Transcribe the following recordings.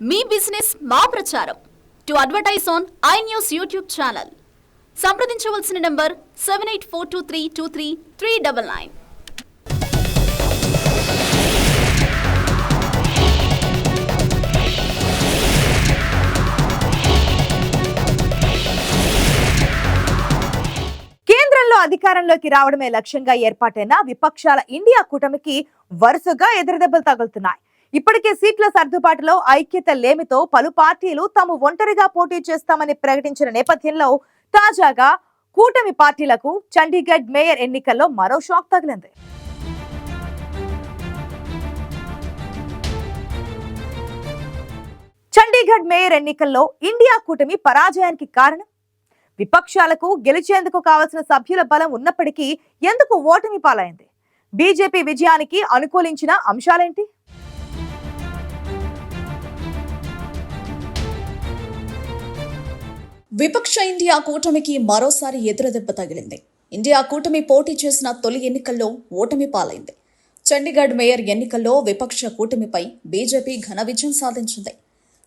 మీ business మా ప్రచారం. To advertise on I News YouTube channel. సంప్రదించవలసిన number seven eight four two three two three three double nine. కేంద్రంలో అధికారంలోకి రావడమే లక్ష్యంగా ఏర్పాటైన విపక్షాల ఇండియా కూటమికి వరుసగా ఎదురుదెబ్బలు తగులుతున్నాయి. ఇప్పటికే సీట్ల సర్దుబాటులో ఐక్యత లేమితో పలు పార్టీలు తాము ఒంటరిగా పోటీ చేస్తామని ప్రకటించిన నేపథ్యంలో తాజాగా కూటమి పార్టీలకు చండీగఢ్ మేయర్ ఎన్నికల్లో మరో షాక్ తగిలింది. చండీగఢ్ మేయర్ ఎన్నికల్లో ఇండియా కూటమి పరాజయానికి కారణం? విపక్షాలకు గెలిచేందుకు కావలసిన సభ్యుల బలం ఉన్నప్పటికీ ఎందుకు ఓటమి పాలైంది? బీజేపీ విజయానికి అనుకూలించిన అంశాలేంటి? విపక్ష ఇండియా కూటమికి మరోసారి ఎదురుదెబ్బ తగిలింది. ఇండియా కూటమి పోటీ చేసిన తొలి ఎన్నికల్లో ఓటమి పాలైంది. చండీగఢ్ మేయర్ ఎన్నికల్లో విపక్ష కూటమిపై బీజేపీ ఘన విజయం సాధించింది.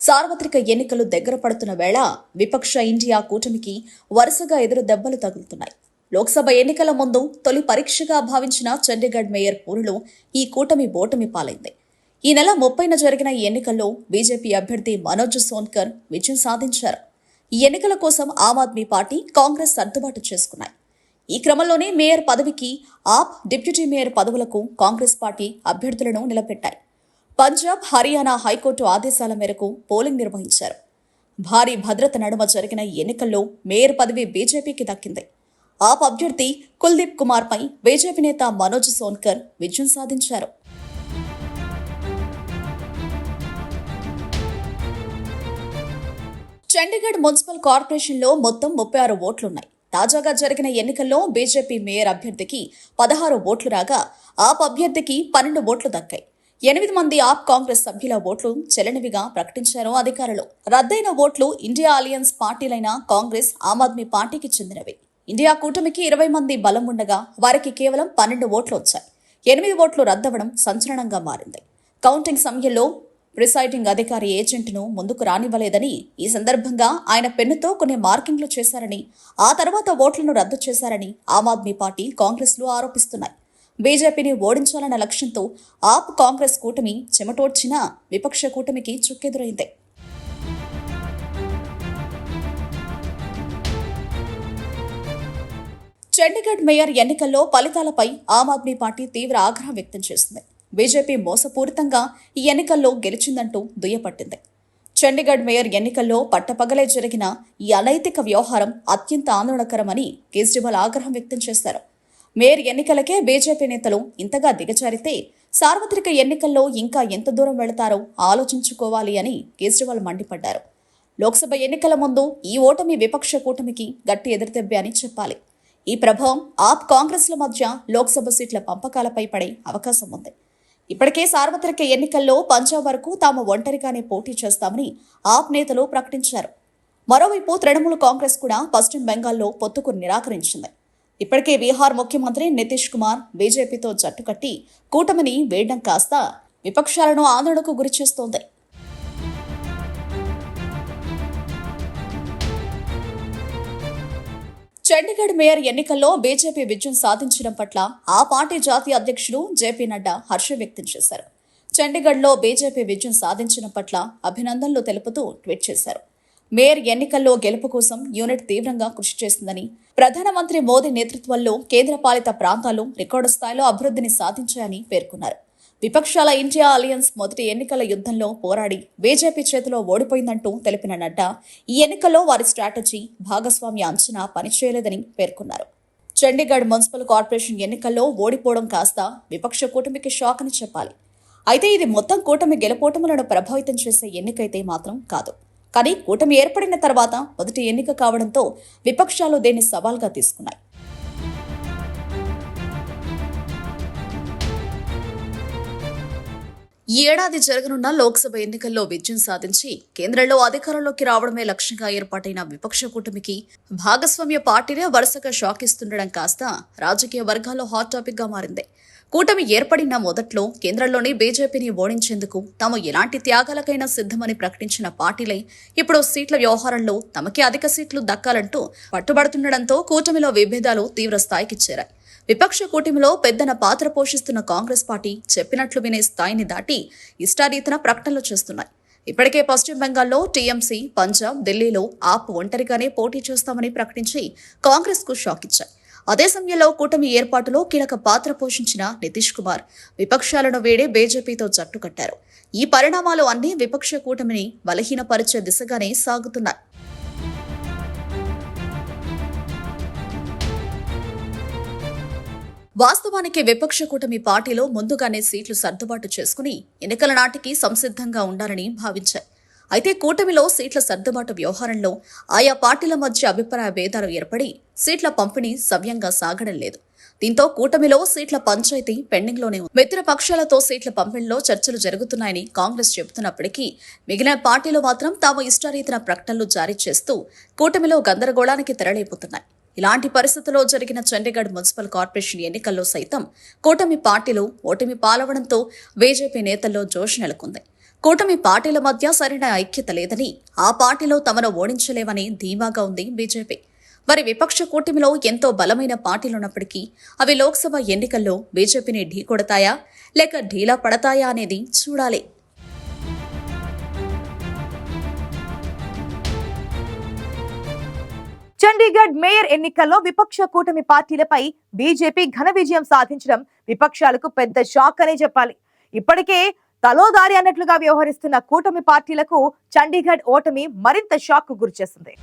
సార్వత్రిక ఎన్నికలు దగ్గర పడుతున్న వేళ విపక్ష ఇండియా కూటమికి వరుసగా ఎదురు దెబ్బలు తగులుతున్నాయి. లోక్సభ ఎన్నికల ముందు తొలి పరీక్షగా భావించిన చండీగఢ్ మేయర్ పోరులో ఈ కూటమి ఓటమి పాలైంది. ఈ నెల ముప్పైన జరిగిన ఈ ఎన్నికల్లో బీజేపీ అభ్యర్థి మనోజ్ సోన్కర్ విజయం సాధించారు. ఎన్నికల కోసం ఆమ్ ఆద్మీ పార్టీ కాంగ్రెస్ సర్దుబాటు చేసుకున్నాయి. ఈ క్రమంలోనే మేయర్ పదవికి ఆప్ డిప్యూటీ మేయర్ పదవులకు కాంగ్రెస్ పార్టీ అభ్యర్థులను నిలబెట్టాయి. పంజాబ్ హర్యానా హైకోర్టు ఆదేశాల మేరకు పోలింగ్ నిర్వహించారు. భారీ భద్రత నడుమ జరిగిన ఎన్నికల్లో మేయర్ పదవి బీజేపీకి దక్కింది. ఆప్ అభ్యర్థి కుల్దీప్ కుమార్పై బీజేపీ నేత మనోజ్ సోన్కర్ విజయం సాధించారు. చండీగఢ్ మున్సిపల్ కార్పొరేషన్లో మొత్తం ముప్పై ఆరు ఓట్లున్నాయి. తాజాగా జరిగిన ఎన్నికల్లో బీజేపీ మేయర్ అభ్యర్థికి పదహారు ఓట్లు రాగా ఆప్ అభ్యర్థికి పన్నెండు ఓట్లు దక్కాయి. ఎనిమిది మంది ఆప్ కాంగ్రెస్ సభ్యుల ఓట్లు చెలనివిగా ప్రకటించారు అధికారులు. రద్దయిన ఓట్లు ఇండియా అలియన్స్ పార్టీలైన కాంగ్రెస్ ఆమ్ ఆద్మీ పార్టీకి చెందినవి. ఇండియా కూటమికి ఇరవై మంది బలం ఉండగా వారికి కేవలం పన్నెండు ఓట్లు వచ్చాయి. ఎనిమిది ఓట్లు రద్దవడం సంచలనంగా మారింది. కౌంటింగ్ సమయంలో ప్రిసైడింగ్ అధికారి ఏజెంట్ను ముందుకు రానివ్వలేదని ఈ సందర్భంగా ఆయన పెన్నుతో కొన్ని మార్కింగ్లు చేశారని ఆ తర్వాత ఓట్లను రద్దు చేశారని ఆమ్ ఆద్మీ పార్టీ కాంగ్రెస్లు ఆరోపిస్తున్నాయి. బీజేపీని ఓడించాలన్న లక్ష్యంతో ఆప్ కాంగ్రెస్ కూటమి చెమటోడ్చిన విపక్ష కూటమికి చుక్కెదురైంది. చండీగఢ్ మేయర్ ఎన్నికల్లో ఫలితాలపై ఆమ్ ఆద్మీ పార్టీ తీవ్ర ఆగ్రహం వ్యక్తం చేసింది. బీజేపీ మోసపూరితంగా ఈ ఎన్నికల్లో గెలిచిందంటూ దుయ్యపట్టింది. చండీగఢ్ మేయర్ ఎన్నికల్లో పట్టపగలే జరిగిన ఈ అనైతిక వ్యవహారం అత్యంత ఆందోళనకరమని కేజ్రీవాల్ ఆగ్రహం వ్యక్తం చేశారు. మేయర్ ఎన్నికలకే బీజేపీ నేతలు ఇంతగా దిగజారితే సార్వత్రిక ఎన్నికల్లో ఇంకా ఎంత దూరం వెళతారో ఆలోచించుకోవాలి అని కేజ్రీవాల్ మండిపడ్డారు. లోక్సభ ఎన్నికల ముందు ఈ ఓటమి విపక్ష కూటమికి గట్టి ఎదురుదెబ్బే అని చెప్పాలి. ఈ ప్రభావం ఆప్ కాంగ్రెస్ల మధ్య లోక్సభ సీట్ల పంపకాలపై పడే అవకాశం ఉంది. ఇప్పటికే సార్వత్రిక ఎన్నికల్లో పంజాబ్ వరకు తాము ఒంటరిగానే పోటీ చేస్తామని ఆప్ నేతలు ప్రకటించారు. మరోవైపు తృణమూల్ కాంగ్రెస్ కూడా పశ్చిమ బెంగాల్లో పొత్తుకు నిరాకరించింది. ఇప్పటికే బీహార్ ముఖ్యమంత్రి నితీష్ కుమార్ బీజేపీతో జట్టు కట్టి కూటమిని వేయడం కాస్త విపక్షాలను ఆందోళనకు గురిచేస్తోంది. చండీగఢ్ మేయర్ ఎన్నికల్లో బీజేపీ విజయం సాధించడం పట్ల ఆ పార్టీ జాతీయ అధ్యక్షుడు జేపీ నడ్డా హర్షం వ్యక్తం చేశారు. చండీగఢ్లో బీజేపీ విజయం సాధించడం పట్ల అభినందనలు తెలుపుతూ ట్వీట్ చేశారు. మేయర్ ఎన్నికల్లో గెలుపు కోసం యూనిట్ తీవ్రంగా కృషి చేస్తుందని ప్రధానమంత్రి మోదీ నేతృత్వంలో కేంద్రపాలిత ప్రాంతాలు రికార్డు స్థాయిలో అభివృద్ధిని సాధించాయని పేర్కొన్నారు. విపక్షాల ఇండియా అలయన్స్ మొదటి ఎన్నికల యుద్ధంలో పోరాడి బీజేపీ చేతిలో ఓడిపోయిందంటూ తెలిపిన నడ్డా ఈ ఎన్నికల్లో వారి స్ట్రాటజీ భాగస్వామ్య అంచనా పనిచేయలేదని పేర్కొన్నారు. చండీగఢ్ మున్సిపల్ కార్పొరేషన్ ఎన్నికల్లో ఓడిపోవడం కాస్త విపక్ష కూటమికి షాక్ అని చెప్పాలి. అయితే ఇది మొత్తం కూటమి గెలుపోటములను ప్రభావితం చేసే ఎన్నికైతే మాత్రం కాదు. కానీ కూటమి ఏర్పడిన తర్వాత మొదటి ఎన్నిక కావడంతో విపక్షాలు దీన్ని సవాల్గా తీసుకున్నాయి. ఈ ఏడాది జరగనున్న లోక్సభ ఎన్నికల్లో విజయం సాధించి కేంద్రంలో అధికారంలోకి రావడమే లక్ష్యంగా ఏర్పాటైన విపక్ష కూటమికి భాగస్వామ్య పార్టీనే వరుసగా షాక్ ఇస్తుండడం కాస్త రాజకీయ వర్గాల్లో హాట్ టాపిక్గా మారింది. కూటమి ఏర్పడిన మొదట్లో కేంద్రంలోని బీజేపీని ఓడించేందుకు తాము ఎలాంటి త్యాగాలకైనా సిద్ధమని ప్రకటించిన పార్టీలే ఇప్పుడు సీట్ల వ్యవహారంలో తమకే అధిక సీట్లు దక్కాలంటూ పట్టుబడుతుండటంతో కూటమిలో విభేదాలు తీవ్ర స్థాయికి చేరాయి. విపక్ష కూటమిలో పెద్దన పాత్ర పోషిస్తున్న కాంగ్రెస్ పార్టీ చెప్పినట్లు వినే స్థాయిని దాటి ఇష్టారీతన ప్రకటనలు చేస్తున్నాయి. ఇప్పటికే పశ్చిమ బెంగాల్లో టీఎంసీ పంజాబ్ ఢిల్లీలో ఆప్ ఒంటరిగానే పోటీ చేస్తామని ప్రకటించి కాంగ్రెస్కు షాక్ ఇచ్చాయి. అదే సమయంలో కూటమి ఏర్పాటులో కీలక పాత్ర పోషించిన నితీష్ కుమార్ విపక్షాలను వేడే బీజేపీతో జట్టు కట్టారు. ఈ పరిణామాలు అన్ని విపక్ష కూటమిని బలహీనపరిచే దిశగానే సాగుతున్నాయి. వాస్తవానికి విపక్ష కూటమి పార్టీలో ముందుగానే సీట్లు సర్దుబాటు చేసుకుని ఎన్నికల నాటికి సంసిద్ధంగా ఉండాలని భావించాయి. అయితే కూటమిలో సీట్ల సర్దుబాటు వ్యవహారంలో ఆయా పార్టీల మధ్య అభిప్రాయ భేదాలు ఏర్పడి సీట్ల పంపిణీ సవ్యంగా సాగడం లేదు. దీంతో కూటమిలో సీట్ల పంచాయతీ పెండింగ్లోనే ఉంది. మిత్రపక్షాలతో సీట్ల పంపిణీలో చర్చలు జరుగుతున్నాయని కాంగ్రెస్ చెబుతున్నప్పటికీ మిగిలిన పార్టీలు మాత్రం తాము ఇష్టారీతిన ప్రకటనలు జారీ చేస్తూ కూటమిలో గందరగోళానికి తెరలేపుతున్నాయి. ఇలాంటి పరిస్థితుల్లో జరిగిన చండీగఢ్ మున్సిపల్ కార్పొరేషన్ ఎన్నికల్లో సైతం కూటమి పార్టీలు ఓటమి పాలవడంతో బీజేపీ నేతల్లో జోష్ నెలకొంది. కూటమి పార్టీల మధ్య సరైన ఐక్యత లేదని ఆ పార్టీలో తమను ఓడించలేవని ధీమాగా ఉంది బీజేపీ. మరి విపక్ష కూటమిలో ఎంతో బలమైన పార్టీలున్నప్పటికీ అవి లోక్సభ ఎన్నికల్లో బీజేపీని ఢీకొడతాయా లేక ఢీలా పడతాయా అనేది చూడాలి. చండీగఢ్ మేయర్ ఎన్నికల్లో విపక్ష కూటమి పార్టీలపై బీజేపీ ఘన విజయం సాధించడం విపక్షాలకు పెద్ద షాక్ అనే చెప్పాలి. ఇప్పటికే తలోదారి అన్నట్లుగా వ్యవహరిస్తున్న కూటమి పార్టీలకు చండీగఢ్ ఓటమి మరింత షాక్ గురిచేస్తుంది